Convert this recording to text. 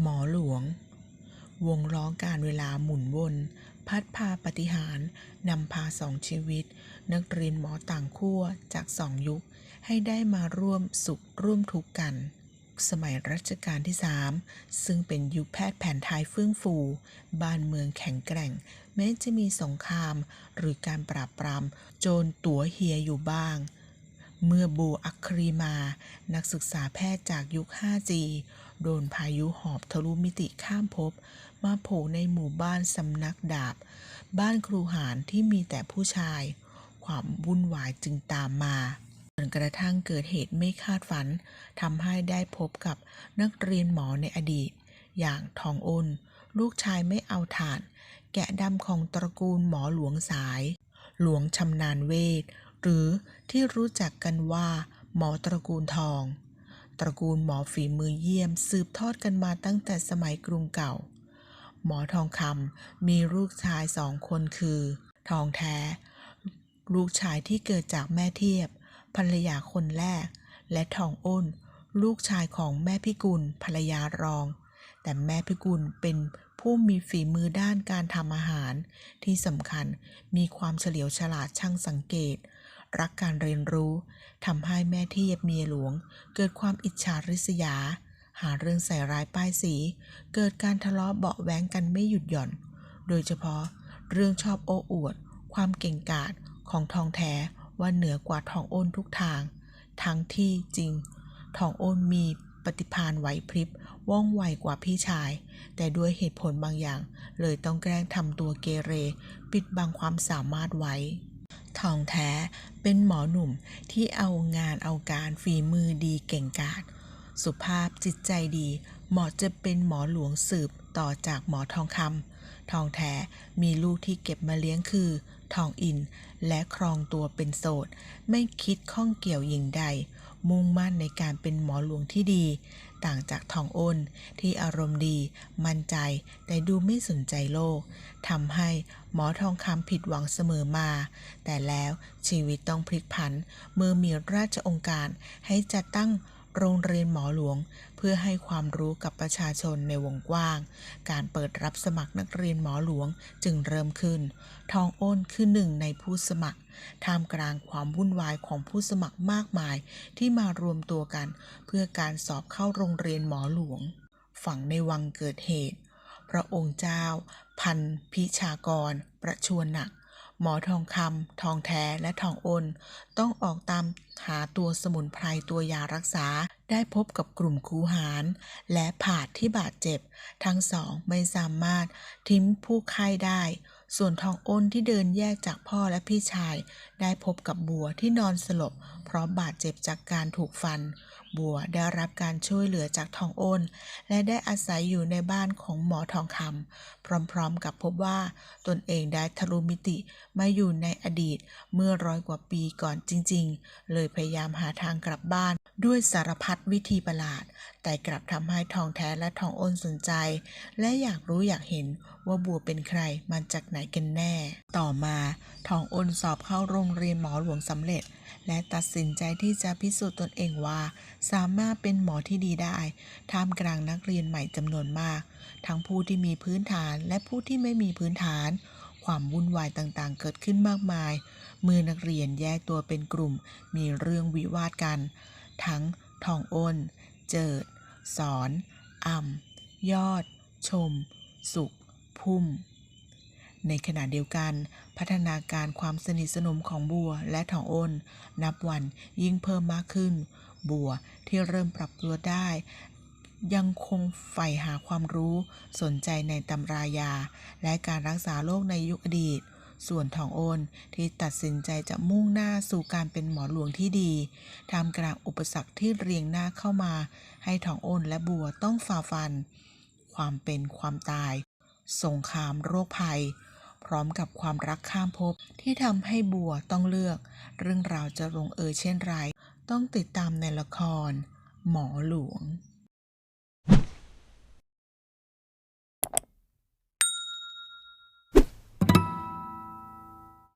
หมอหลวง วงล้อการเวลาหมุนวน พัดพาปฏิหารนำพาสองชีวิต นักเรียนหมอต่างขั้วจากสองยุค ให้ได้มาร่วมสุขร่วมทุกข์กัน สมัยรัชกาลที่3ซึ่งเป็นยุคแพทย์แผนไทยเฟื่องฟู บ้านเมืองแข็งแกร่ง แม้จะมีสงคราม หรือการปราบปรามโจรตัวเฮียอยู่บ้าง เมื่อบูอัครีมา นักศึกษาแพทย์จากยุค 5G โดนพายุหอบทะลุมิติข้ามภพมาโผล่ในหมู่บ้านสำนักดาบ บ้านครูหารที่มีแต่ผู้ชาย ความวุ่นวายจึงตามมาจนกระทั่งเกิดเหตุไม่คาดฝันทำให้ได้พบกับนักเรียนหมอในอดีต อย่างทองอ้น ลูกชายไม่เอาฐาน แกะดำของตระกูลหมอหลวงสาย หลวงชำนาญเวท หรือที่รู้จักกันว่า หมอตระกูลทอง ตระกูลหมอฝีมือเยี่ยมสืบทอดกันมาตั้งแต่สมัยกรุงเก่า หมอทองคำมีลูกชายสองคนคือ ทองแท้ ลูกชายที่เกิดจากแม่เทียบ ภรรยาคนแรก และทองอ้น ลูกชายของแม่พิกุลภรรยารอง แต่แม่พิกุลเป็นผู้มีฝีมือด้านการทำอาหาร ที่สำคัญมีความเฉลียวฉลาดช่างสังเกต รักการเรียนรู้ทำให้แม่เทียบเมียหลวง เกิดความอิจฉาริษยา หาเรื่องใส่ร้ายป้ายสี เกิดการทะเลาะเบาะแว้งกันไม่หยุดหย่อน โดยเฉพาะเรื่องชอบโอ้อวด ความเก่งกาจของทองแท้ว่าเหนือกว่าทองโอนทุกทาง ทั้งที่จริง ทองโอนมีปฏิภาณไหวพริบว่องไวกว่าพี่ชาย แต่ด้วยเหตุผลบางอย่าง เลยต้องแกล้งทำตัวเกเร ปิดบังความสามารถไว้ ทองแท้เป็นหมอหนุ่มที่เอางานเอาการฝีมือดีเก่งกาจสุภาพจิตใจดีเหมาะจะเป็นหมอหลวงสืบต่อจากหมอทองคำทองแท้มีลูกที่เก็บมาเลี้ยงคือ ทองอินและครองตัวเป็นโสด ไม่คิดข้องเกี่ยวหญิงใด มุ่งมั่นในการเป็นหมอหลวงที่ดี ต่างจากทองอ้นที่อารมณ์ดี มั่นใจแต่ดูไม่สนใจโลกทำให้หมอทองคำผิดหวังเสมอมา แต่แล้วชีวิตต้องพลิกผัน เมื่อมีราชองค์การให้จัดตั้ง โรงเรียนหมอหลวง เพื่อให้ความรู้กับประชาชนในวงกว้าง การเปิดรับสมัครนักเรียนหมอหลวงจึงเริ่มขึ้น ทองอ้นคือหนึ่งในผู้สมัคร ท่ามกลางความวุ่นวายของผู้สมัครมากมายที่มารวมตัวกัน เพื่อการสอบเข้าโรงเรียนหมอหลวง ฝังในวังเกิดเหตุ พระองค์เจ้า พันพิชากร ประชวรหนัก หมอทองคำทองแท้และทองอ้นต้องออกตามหาตัวสมุนไพรตัวยารักษา ได้พบกับกลุ่มคูหาร และผาดที่บาดเจ็บ ทั้งสองไม่สามารถทิ้งผู้ไข้ได้ ส่วนทองอ้นที่เดินแยกจากพ่อและพี่ชาย ได้พบกับบัวที่นอนสลบ เพราะบาดเจ็บจากการถูกฟัน บัวได้รับการช่วยเหลือจากทองอ้น และได้อาศัยอยู่ในบ้านของหมอทองคำพร้อมๆกับพบว่าตนเองได้ทะลุมิติมาอยู่ในอดีตเมื่อร้อยกว่าปีก่อนจริง ๆ เลยพยายามหาทางกลับบ้านด้วยสารพัดวิธีประหลาด แต่กลับทำให้ทองแท้และทองอ้นสนใจ และอยากรู้อยากเห็นว่าบัวเป็นใครมาจากไหนกันแน่ ต่อมาทองอ้นสอบเข้าโรงเรียนหมอหลวงสำเร็จ และตัดสินินใจที่จะพิสูจน์ตนเองว่า สามารถเป็นหมอที่ดีได้ ท่ามกลางนักเรียนใหม่จำนวนมาก ทั้งผู้ที่มีพื้นฐานและผู้ที่ไม่มีพื้นฐาน ความวุ่นวายต่างๆ เกิดขึ้นมากมาย เมื่อนักเรียนแยกตัวเป็นกลุ่ม มีเรื่องวิวาทกัน ทั้งทองอ้น เจิด สอนอ่ำยอด ชม สุข พุ่ม ในขณะเดียวกัน พัฒนาการความสนิทสนมของบัวและทองอ้น นับวันยิ่งเพิ่มมากขึ้น บัวที่เริ่มปรับตัวได้ ยังคงใฝ่หาความรู้ สนใจในตำรายา และการรักษาโรคในยุคอดีต ส่วนทองโอนที่ตัดสินใจจะมุ่งหน้าสู่การเป็นหมอหลวงที่ดีท่ามกลางอุปสรรคที่เรียงหน้าเข้ามา ให้ทองโอนและบัวต้องฝ่าฟัน ความเป็นความตายสงครามโรคภัย พร้อมกับความรักข้ามภพที่ทำให้บัวต้องเลือก เรื่องราวจะลงเอยเช่นไร ต้องติดตามในละคร หมอหลวง